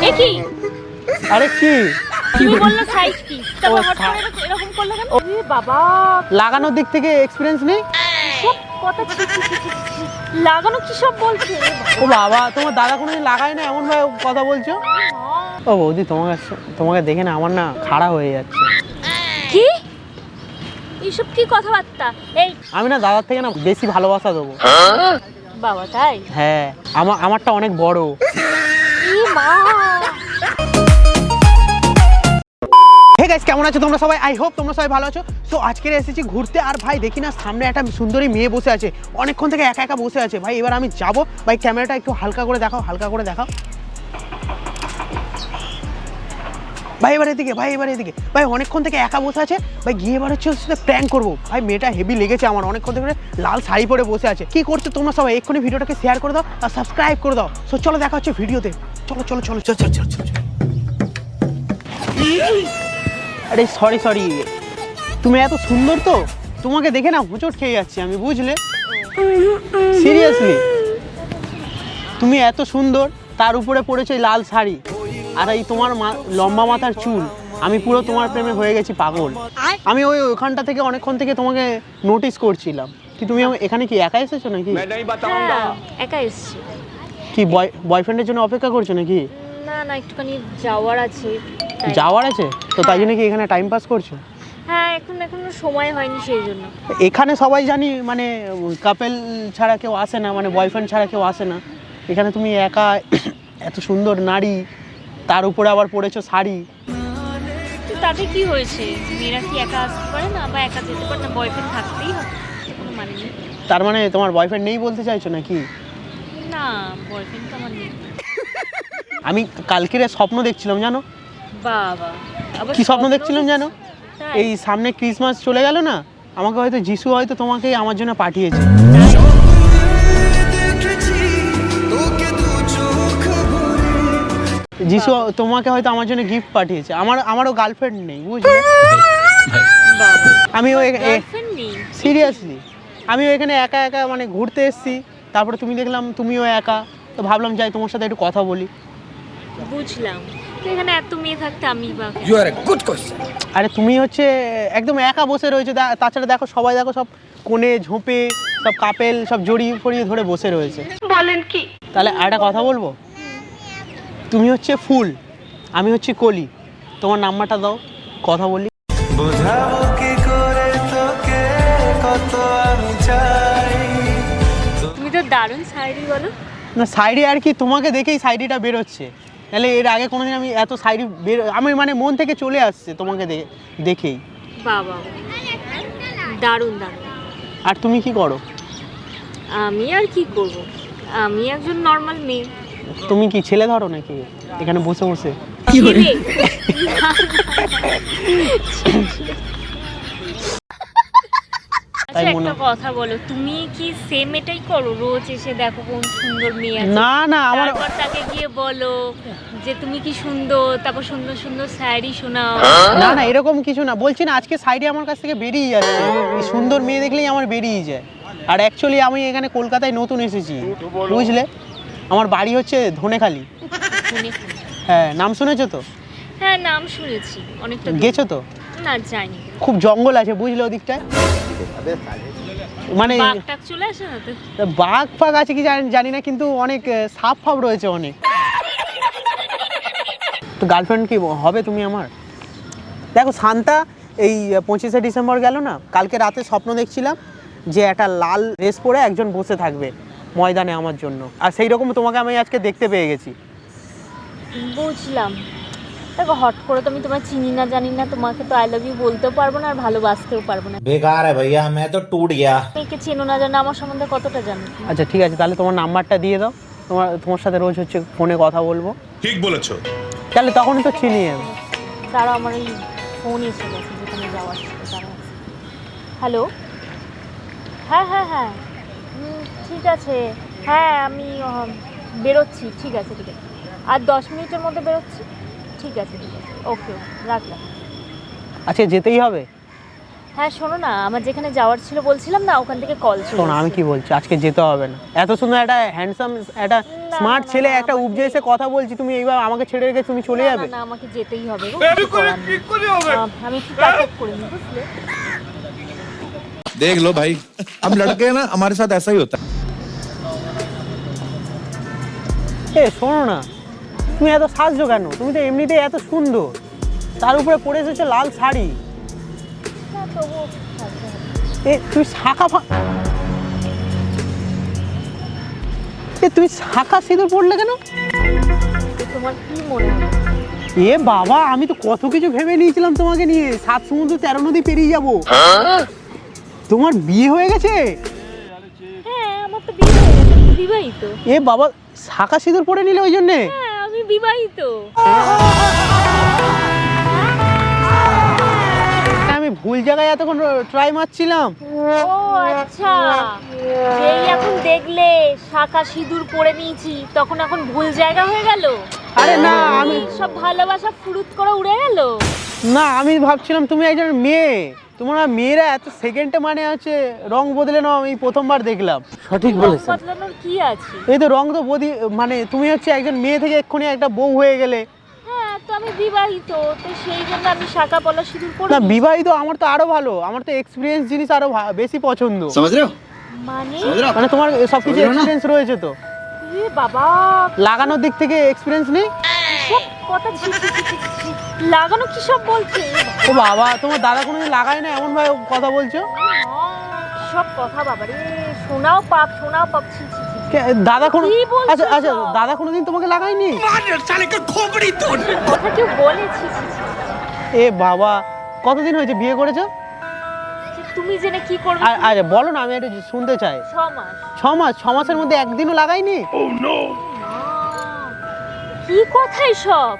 এ কি? আরে কি? তুমি বললে সাইজ কি। তারপর হঠাৎ এরকম- এরকম কেন? এ বাবা। লাগানোর দিক থেকে এক্সপিরিয়েন্স নেই? সব কথা। লাগানো কি সব বলছে? ও বাবা তোমার দাদা কোনোদিন লাগায় না? এমন ভাবে কথা বলছো? ও বৌদি তোমাকে তোমাকে দেখে না আমার না খাড়া হয়ে যাচ্ছে। কি? এইসব কি কথাবার্তা? এই আমি না দাদার থেকে না বেশি ভালোবাসা দেবো। বাবা তাই? হ্যাঁ আমার আমারটা অনেক বড়। কেমন আছো তোমরা সবাই? আই হোপ তোমরা সবাই ভালো আছো। সো আজকে এসেছি ঘুরতে। আর ভাই, দেখি না, সামনে একটা সুন্দরী মেয়ে বসে আছে। অনেকক্ষণ থেকে একা একা বসে আছে। ভাই, এবার আমি যাব। ভাই, ক্যামেরাটা একটু হালকা করে দেখাও, হালকা করে দেখাও। ভাই, এবার এদিকে, ভাই, এবার এদিকে। ভাই, অনেকক্ষণ থেকে একা বসে আছে। ভাই, গিয়ে এবার হচ্ছে সাথে প্র্যাঙ্ক করব। ভাই, মেয়েটা হেভি লেগেছে আমার। অনেকক্ষণ থেকে লাল শাড়ি পরে বসে আছে। কি করছ তোমরা সবাই? এক্ষুনি ভিডিওটাকে শেয়ার করে দাও আর সাবস্ক্রাইব করে দাও। সো চলো দেখা হচ্ছে ভিডিওতে চলো চলো চলো চলো চলো চলো চলো। আরে সরি সরি তুমি এত সুন্দর তো। তোমাকে দেখে না হোঁচট খেয়ে যাচ্ছি আমি বুঝলে? সিরিয়াসলি তুমি এত সুন্দর তার উপরে পড়েছে লাল শাড়ি আর এই তোমার মা- লম্বা মাথার চুল। আমি পুরো তোমার প্রেমে হয়ে গেছি পাগল। আমি ওই ওখানটা থেকে অনেকক্ষণ থেকে তোমাকে নোটিস করছিলাম। কি তুমি এখানে কি একা এসেছ নাকি? হ্যাঁ, একা এসছি। কি বয় বয়ফ্রেন্ডের জন্য অপেক্ষা করছ নাকি? না না একটুখানি যাওয়ার আছে যাওয়ার আছে? তো তাই জন্য কি এখানে টাইম পাস করছ? হ্যাঁ এখন এখনও সময় হয়নি সেই জন্য। এখানে সবাই জানি মানে কাপেল ছাড়া কেউ আসে না মানে বয়ফ্রেন্ড ছাড়া কেউ আসে না। এখানে তুমি একা এত সুন্দর নারী তার উপরে আবার পরেছো শাড়ি। তো তাতে কি হয়েছে? মেয়েরা কি একা আসতে পারে না? বা একা যেতে পারে না? বয়ফ্রেন্ড থাকতেই হবে মানে তার মানে তোমার বয়ফ্রেন্ড নেই বলতে চাইছো নাকি? না বয়ফ্রেন্ড তো আমার নেই। আমি কালকের স্বপ্ন দেখছিলাম জানো? বাবা কি স্বপ্ন দেখছিলাম জানো? এই সামনে ক্রিসমাস চলে গেল না আমাকে হয়তো যিশু হয়তো তোমাকে আমার জন্য পাঠিয়েছে। যিশু তোমাকে হয়তো আমার জন্য গিফট পাঠিয়েছে। আমার আমারও গার্লফ্রেন্ড নেই বুঝলে? আমি ওই সিরিয়াসলি আমি এখানে একা একা মানে ঘুরতে এসেছি। তারপরে তুমি দেখলাম তুমিও একা তো ভাবলাম যাই তোমার সাথে একটু কথা বলি। বুঝলাম। এখানে এত মেয়ে থাকতে আমি বা? You are a good আরে তুমি হচ্ছে একদম একা বসে রয়েছে তাছাড়া দেখো সবাই দেখো সব কোণে ঝোপে সব কাপেল সব জড়িয়ে ফড়িয়ে ধরে বসে রয়েছে। বলেন কি? তাহলে একটা কথা বলব? তুমি হচ্ছে ফুল আমি হচ্ছে কলি। তোমার নাম্বারটা দাও কথা বলি। বোঝাবো কি করে তোকে কত আমি চাই। দারুণ শাড়ি বলো। না সাইডে আর কি তোমাকে দেখেই সাইডিটা বেরোচ্ছে। তাহলে এর আগে কোনোদিন আমি এত সাইডি বের আমি মানে মন থেকে চলে আসছে তোমাকে দেখেই। বাবা দারুণ দারুণ। আর তুমি কি করো? আমি আর কি করব? আমি একজন নর্মাল মেয়ে। তুমি কি ছেলে ধরো নাকি? এখানে বসে বসে। ছেলে। তাই আচ্ছা মনে একটা কথা বলো তুমি কি সেম এটাই করো? রোজ এসে দেখো কোন সুন্দর মেয়ে আছে। না না আমার তারপর তাকে গিয়ে বলো যে তুমি কি সুন্দর? তারপর সুন্দর সুন্দর শাড়ি শোনাও। না না এরকম কিছু না। বলছি না আজকে আমার কাছ থেকে বেরিয়ে যাচ্ছে এই সুন্দর মেয়ে দেখলেই আমার বেরিয়ে যায়। আর অ্যাকচুয়ালি আমি এখানে কলকাতায় নতুন এসেছি। বুঝলে? আমার বাড়ি হচ্ছে ধনেখালি। হ্যাঁ নাম শুনেছো তো? হ্যাঁ নাম শুনেছি অনেকটা গেছো তো? না যাইনি। খুব জঙ্গল আছে বুঝলে ওদিকটায়? মানে বাঘ ফাঘ আছে কি জানি জানি না কিন্তু অনেক সাপ ফাপ রয়েছে অনেক। তো গার্লফ্রেন্ড কি হবে তুমি আমার? দেখো শান্তা এই পঁচিশে ডিসেম্বর গেল না কালকে রাতে স্বপ্ন দেখছিলাম যে একটা লাল ড্রেস পরে একজন বসে থাকবে ময়দানে আমার জন্য। আর সেই রকম তোমাকে আমি আজকে দেখতে পেয়ে গেছি। বুঝলাম। দেখো হট করে তো আমি তোমার চিনি না জানি না তোমাকে তো আই লাভ ইউ বলতেও পারব না আর ভালোবাসতেও পারব না। বেকার হ্যাঁ ভাইয়া আমি তো টুট গিয়া। মেয়েকে চেনো না জানো আমার সম্বন্ধে কতটা জানো? আচ্ছা ঠিক আছে তাহলে তোমার নাম্বারটা দিয়ে দাও। তোমার তোমার সাথে রোজ হচ্ছে ফোনে কথা বলব। ঠিক বলেছ। তাহলে তখনই তো চিনি আমি তারা আমার ওই ফোন এসে গেছে যেখানে যাওয়ার হ্যালো হ্যাঁ হ্যাঁ হ্যাঁ। ঠিক আছে। হ্যাঁ আমি বেরোচ্ছি। ঠিক আছে ঠিক আছে। আর দশ মিনিটের মধ্যে বেরোচ্ছি? ঠিক আছে ঠিক আছে ওকে ওকে রাখলাম আচ্ছা যেতেই হবে হ্যাঁ শোনো না আমার যেখানে যাওয়ার ছিল বলছিলাম না ওখান থেকে কল ছিল শোনো আমি কি বলছি আজকে যেতে হবে না এত সুন্দর একটা হ্যান্ডসাম একটা স্মার্ট না, ছেলে না, একটা আমাকে- উপজে এসে কথা বলছি তুমি এইবার আমাকে ছেড়ে রেখে তুমি চলে যাবে না আমাকে যেতেই হবে গো, কিছু করার নেই। আহ, আমি একটু প্যাকেট করে নিই বুঝলে देख लो भाई हम लड़के हैं ना हमारे साथ ऐसा ही होता है এ শোনো না তুমি এত সাজছো কেন? তুমি তো এমনিতেই এত সুন্দর। তার উপরে পরে এসেছ লাল শাড়ি। এ তুমি শাখা এ তুমি শাখা সিঁদুর পড়লে কেন? তোমার কি মনে এ বাবা আমি তো কত কিছু ভেবে নিয়েছিলাম তোমাকে নিয়ে। সাত সমুদ্র তেরো নদী পেরিয়ে যাব। তোমার বিয়ে হয়ে গেছে? হ্যাঁ আমার তো বিয়ে গেছে আমি তো বিবাহিত। এ বাবা শাখা সিঁদুর পরে নিলে ওই জন্যে? হ্যাঁ বিবাহিত। আমি ভুল জায়গায় এতক্ষণ ট্রাই মারছিলাম। ও আচ্ছা। যেই এখন দেখলে শাখা সিঁদুর পরে নিয়েছি তখন এখন ভুল জায়গা হয়ে গেল? আরে না আমি সব ভালোবাসা ফুরুত করে উড়ে গেল? না আমি ভাবছিলাম তুমি একজন মেয়ে। তোমরা মেয়েরা এত সেকেন্ডে মানে আছে রং বদলে নাও আমি প্রথমবার দেখলাম। সঠিক বলেছ বদলানোর কি আছে? এই তো রং তো বদি মানে তুমি হচ্ছে একজন মেয়ে থেকে এক্ষুনি একটা বউ হয়ে গেলে। হ্যাঁ, সেই জন্য আমি না বিবাহিত আমার তো ভালো আমার তো এক্সপিরিয়েন্স জিনিস বেশি পছন্দ। মানে? এক্সপিরিয়েন্স মানে রয়েছে তো? বাবা! লাগানোর দিক থেকে এক্সপিরিয়েন্স নেই? কথা। লাগানো কি সব বলছে? ও বাবা তোমার দাদা কোনোদিন লাগায় না এমন ভাবে কথা বলছো? সব কথা বাবা রে। শোনাও পাপ শোনাও পাপ ছি ছি দাদা কোনো আচ্ছা আচ্ছা দাদা কোনোদিন তোমাকে লাগায়নি কথা কেউ ছি এ বাবা কতদিন হয়েছে বিয়ে করেছ? তুমি জেনে কি করবে আচ্ছা বলো না আমি একটু শুনতে চাই। ছ মাস। ছ মাস? ছ মাসের মধ্যে একদিনও লাগাইনি মা, কি কথা সব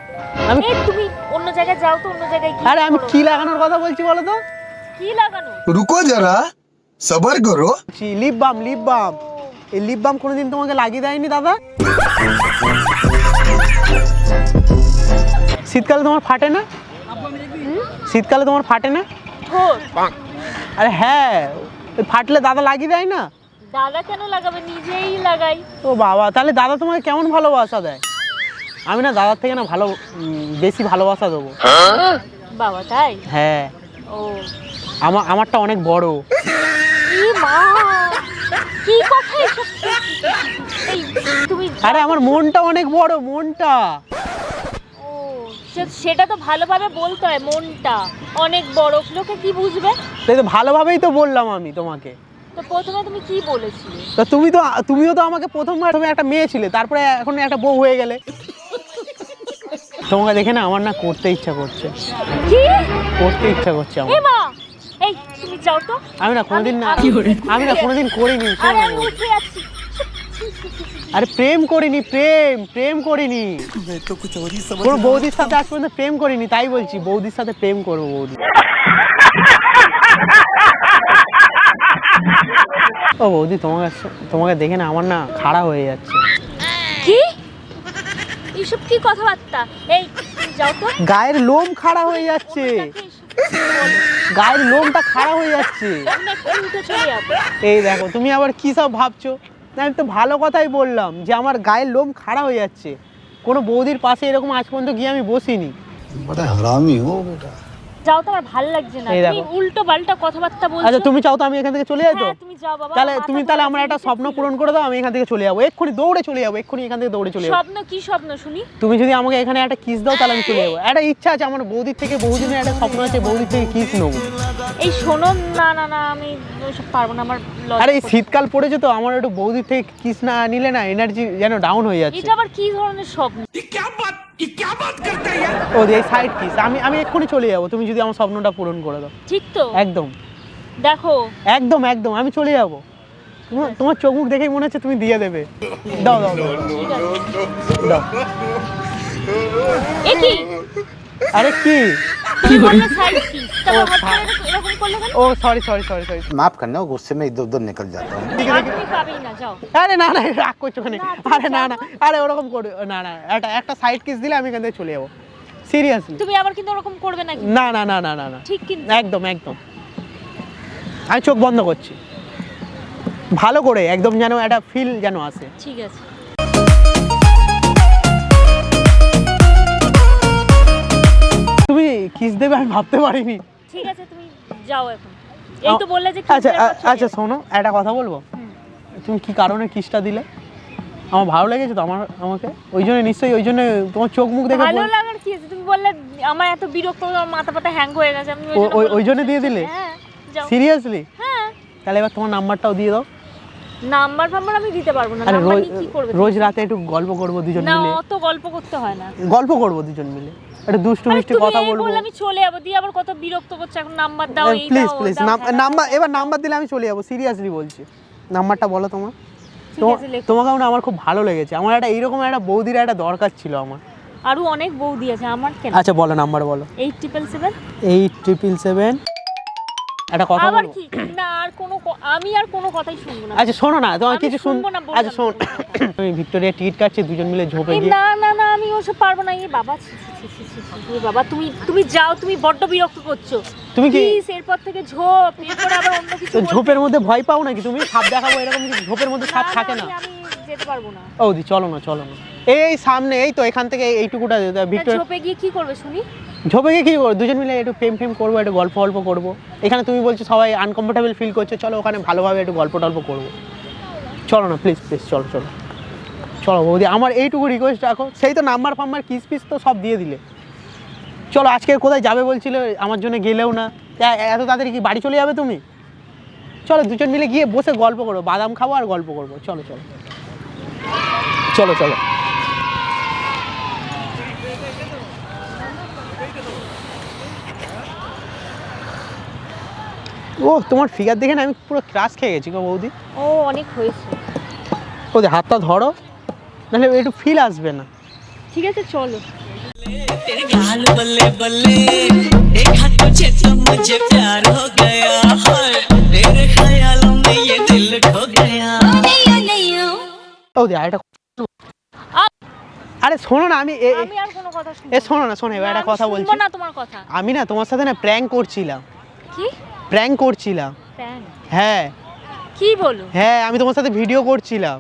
আমি- এই তুমি অন্য জায়গায় যাও তো অন্য জায়গায় গিয়ে আরে আমি করো। কি লাগানোর কথা বলছি বলো তো কি লাগানো रुको जरा सबर करो লিপ বাম লিপ বাম এই লিপ বাম কোনোদিন তোমাকে লাগিয়ে দেয়নি দাদা শীতকালে তোমার ফাটে না শীতকালে তোমার ফাটে না ঠোঁট আরে হ্যাঁ ওই ফাটলে দাদা লাগিয়ে দেয় না দাদা কেন লাগাবে নিজেই লাগাই ও বাবা তাহলে দাদা তোমাকে কেমন ভালোবাসা দেয় আমি না দাদার থেকে না ভালো বেশি ভালোবাসা দেবো। বাবা তাই? হ্যাঁ। ও। আমার আমারটা অনেক বড়। কি কথা তুমি আরে আমার মনটা অনেক বড় মনটা। ও সেটা তো ভালোভাবে বলতে হয় মনটা অনেক বড়। লোকে কি বুঝবে? তাই তো ভালোভাবেই তো বললাম আমি তোমাকে। তো প্রথমে তুমি কি বলেছিলে? তা তুমি তো তুমিও তো আমাকে প্রথমবার তুমি একটা মেয়ে ছিলে তারপরে এখন একটা বউ হয়ে গেলে। তোমাকে দেখে না আমার না করতে ইচ্ছা করছে। কি? করতে ইচ্ছা করছে আমার। মা! এই তুমি যাও তো। আমি না কোনোদিন না আমি- আমি না কোনোদিন করিনি আরে আমি উঠে যাচ্ছি। আরে প্রেম করিনি প্রেম প্রেম করিনি। কোনো বৌদির সাথে আজ পর্যন্ত প্রেম করিনি তাই বলছি বৌদির সাথে প্রেম করব বৌদি। ও বৌদি তোমাকে তোমাকে দেখে না আমার না খাড়া হয়ে যাচ্ছে। এইসব কি কথাবার্তা? এই যাও তো। গায়ের লোম খাড়া হয়ে যাচ্ছে। গায়ের লোমটা খাড়া হয়ে যাচ্ছে। এই দেখো তুমি আবার কি সব ভাবছ? না আমি তো ভালো কথাই বললাম যে আমার গায়ের লোম খাড়া হয়ে যাচ্ছে। কোনো বৌদির পাশে এরকম আজ পর্যন্ত গিয়ে আমি বসিনি। হারামি ও বেটা। যাও তো আমার ভালো লাগছে না। তুমি দেখো। উল্টো পাল্টা কথাবার্তা বলছো। আচ্ছা তুমি চাও তো আমি এখান থেকে চলে যাই তো? হ্যাঁ তুমি যাও বাবা তাহলে তুমি তাহলে আমার একটা স্বপ্ন পূরণ করে দাও আমি এখান থেকে চলে যাব। এক্ষুনি দৌড়ে চলে যাব এক্ষুনি এখান থেকে দৌড়ে চলে যাব। স্বপ্ন কি স্বপ্ন শুনি তুমি যদি আমাকে এখানে একটা কিস দাও তাহলে আমি চলে যাব। একটা ইচ্ছা আছে আমার বৌদির থেকে বহুদিনের একটা স্বপ্ন আছে বৌদির থেকে কিস নেব। এই শোনো না না না আমি ওইসব পারব না আমার আরে এই শীতকাল পড়েছে তো আমার একটু বৌদির থেকে কিস না নিলে না এনার্জি যেন ডাউন হয়ে যাচ্ছে। এটা আবার কি ধরনের স্বপ্ন? ও এই সাইড কিস আমি আমি এক্ষুনি চলে যাব। তুমি যদি আমার স্বপ্নটা পূরণ করে দাও। ঠিক তো। একদম। দেখো। একদম একদম। আমি চলে যাব। তোমার চোখ মুখ দেখেই মনে হচ্ছে তুমি দিয়ে দেবে। দাও দাও দাও। দাও। এ কি? আরে কি? কি বললে সাইড কি তারপর হঠাৎ করে এরকম- এরকম করলে কেন ও সরি সরি সরি সরি माफ करना गुस्से में इधर उधर निकल जाता हूँ আর তুমি পাবেই না যাও আরে না না রাগ করছো কেন আরে না না আরে ওরকম করে না না একটা একটা সাইড কিস দিলে আমি এখান থেকে চলে যাবো সিরিয়াসলি তুমি আবার কিন্তু ওরকম করবে নাকি না না না না না না ঠিক কিন্তু একদম একদম আমি চোখ বন্ধ করছি ভালো করে একদম যেন একটা ফিল যেন আসে ঠিক আছে কিস দেবে আমি ভাবতে পারিনি। ঠিক আছে তুমি যাও এখন। এই তো বললে যে আচ্ছা আচ্ছা শোনো একটা কথা বলব? তুমি কি কারণে কিসটা দিলে? আমার ভালো লেগেছে তো আমার আমাকে? ওই জন্য নিশ্চয়ই ওই জন্য তোমার চোখ মুখ দেখে ভালো লাগার কি আছে? তুমি বললে আমার এত বিরক্ত আমার মাথা পাতা হ্যাং হয়ে গেছে আমি ওই- ওই জন্য দিয়ে দিলে? হ্যাঁ সিরিয়াসলি হ্যাঁ। তাহলে এবার তোমার নাম্বারটাও দিয়ে দাও। নাম্বার ফাম্বার আমি দিতে পারব না। নাম্বার রোজ কি করবে রোজ রাতে একটু গল্প করব দুজন না মিলে। অত গল্প করতে হয় না। গল্প করব দুজন মিলে। একটা দুষ্টু মিষ্টি কথা বলব। আমি চলে যাব দিয়ে আবার কত বিরক্ত করছে এখন নাম্বার দাও এই প্লিজ প্লিজ। নাম্বার এবার নাম্বার দিলে আমি চলে যাব সিরিয়াসলি বলছি। নাম্বারটা বলো তোমার। তোমাকে আমার খুব ভালো লেগেছে। আমার একটা এইরকম একটা বৌদির একটা দরকার ছিল আমার। আরও অনেক বৌদি আছে আমার কেন? আচ্ছা বলো নাম্বার বলো। Eight triple seven eight triple seven একটা কথা আবার কি? না আর কোনো আমি আর কোনো কথাই শুনব না। আচ্ছা শোনো না তোমার কিছু শুনব না, আচ্ছা শোন। আমি ভিক্টোরিয়া টিকিট কাটছি দুজন মিলে ঝোপে গিয়ে না না না ওসব পারব না এই বাবা ছি, ছি, ছি, ছি, ছি, ছি, বাবা তুমি তুমি যাও তুমি বড্ড বিরক্ত করছ। তুমি কি- Please, এরপর থেকে ঝোপ এরপর আবার অন্য কিছু তো বলবে। ঝোপের মধ্যে ভয় পাও নাকি তুমি? সাপ দেখাবো এরকম কিছু ঝোপের মধ্যে সাপ থাকে না? আমি- আমি যেতে পারব না। ও দি চলো না চলো না। এই সামনে এই তো এখান থেকে এইটুকুটা তা ভিক্টোরিয়া ঝোপে গিয়ে কি করবে শুনি? ঝোপে গিয়ে কি করব? দুজন মিলে একটু প্রেম ফেম করব একটু গল্প গল্প করব। এখানে তুমি বলছো সবাই আনকমফোর্টেবল ফিল করছ চলো ওখানে ভালোভাবে একটু গল্প টল্প করব। চলো না প্লিজ প্লিজ চলো চলো। চলো বৌদি আমার এইটুকু রিকোয়েস্ট রাখো। সেই তো নাম্বার ফাম্বার কিস পিস তো সব দিয়ে দিলে। চলো আজকে কোথায় যাবে বলছিলে? আমার জন্য গেলেও না। এত তাড়াতাড়ি কি বাড়ি চলে যাবে তুমি? চলো দুজন মিলে গিয়ে বসে গল্প করব বাদাম খাব আর গল্প করব। চলো চলো। চলো চলো। ও তোমার ফিগার দেখে না আমি পুরো ক্রাশ খেয়ে গেছি গো বৌদি। ও অনেক হয়েছে। ওদের হাতটা ধরো। নাহলে একটু ফিল আসবে না ঠিক আছে চলো तेरे गाल बल्ले बल्ले देखा तुझे तो मुझे प्यार हो गया है तेरे ख्यालों में ये दिल खो गया বৌদি আর একটা আরে শোনো না আমি এ- এ- আমি আর কোনো কথা শুনবো এ না। শোনো না শোনো এবার না, একটা আমি কথা শুনবো বলছি না তোমার কথা আমি না তোমার সাথে না প্র্যাঙ্ক করছিলাম কি প্র্যাঙ্ক করছিলাম প্যান হ্যাঁ কি বলো হ্যাঁ আমি তোমার সাথে ভিডিও করছিলাম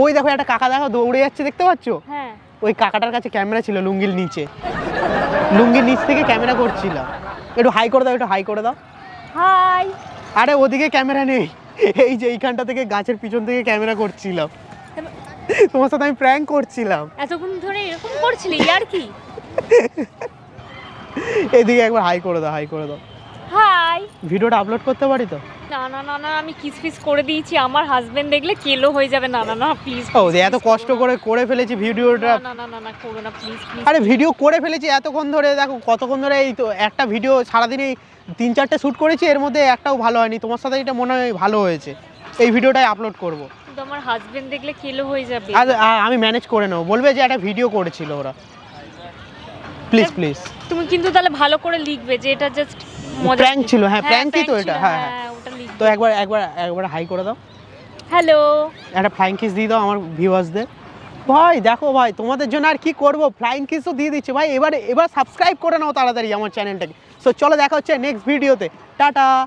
ওই দেখো একটা কাকা দেখো দৌড়ে যাচ্ছে দেখতে পাচ্ছ? হ্যাঁ। ওই কাকাটার কাছে ক্যামেরা ছিল লুঙ্গির নিচে। লুঙ্গির নিচ থেকে ক্যামেরা করছিলাম একটু হাই করে দাও একটু হাই করে দাও। হাই। আরে ওদিকে ক্যামেরা নেই। এই যে এইখানটা থেকে গাছের পিছন থেকে ক্যামেরা করছিলাম তোমার সাথে আমি প্র্যাঙ্ক করছিলাম। এতক্ষণ ধরে এরকম করছিলি আর কি? এদিকে একবার হাই করে দাও হাই করে দাও। হাই। ভিডিওটা আপলোড করতে পারি তো? না না না না আমি কিস ফিস করে দিয়েছি আমার হাজবেন্ড দেখলে কেলো হয়ে যাবে। না না না প্লিজ ও যে এত কষ্ট করে করে ফেলেছি ভিডিওটা। না না না না করো না প্লিজ প্লিজ আরে ভিডিও করে ফেলেছি এতক্ষণ ধরে দেখো কতক্ষণ ধরে এই তো একটা ভিডিও সারাদিনে তিন চারটে শ্যুট করেছি এর মধ্যে একটাও ভালো হয়নি। তোমার সাথে এটা মনে হয় ভালো হয়েছে। এই ভিডিওটাই আপলোড করব। আমার হাজবেন্ড দেখলে কেলো হয়ে যাবে। আর আমি ম্যানেজ করে নেব। বলবে যে একটা ভিডিও করেছিল ওরা। প্লিজ প্লিজ তুমি কিন্তু তাহলে ভালো করে লিখবে যে এটা জাস্ট Prank ছিল, হ্যাঁ, prank ই তো এটা, হ্যাঁ, হ্যাঁ। তো একবার একবার একবার হাই করে দাও। হ্যালো একটা ফ্লাইং কিস দিয়ে দাও আমার ভিউয়ার্সদের ভাই দেখো ভাই তোমাদের জন্য আর কি করব? ফ্লাইং কিস তো দিয়ে দিচ্ছে। ভাই এবার এবার সাবস্ক্রাইব করে নাও তাড়াতাড়ি আমার চ্যানেলটাকে সো চলো দেখা হচ্ছে নেক্সট ভিডিওতে টাটা।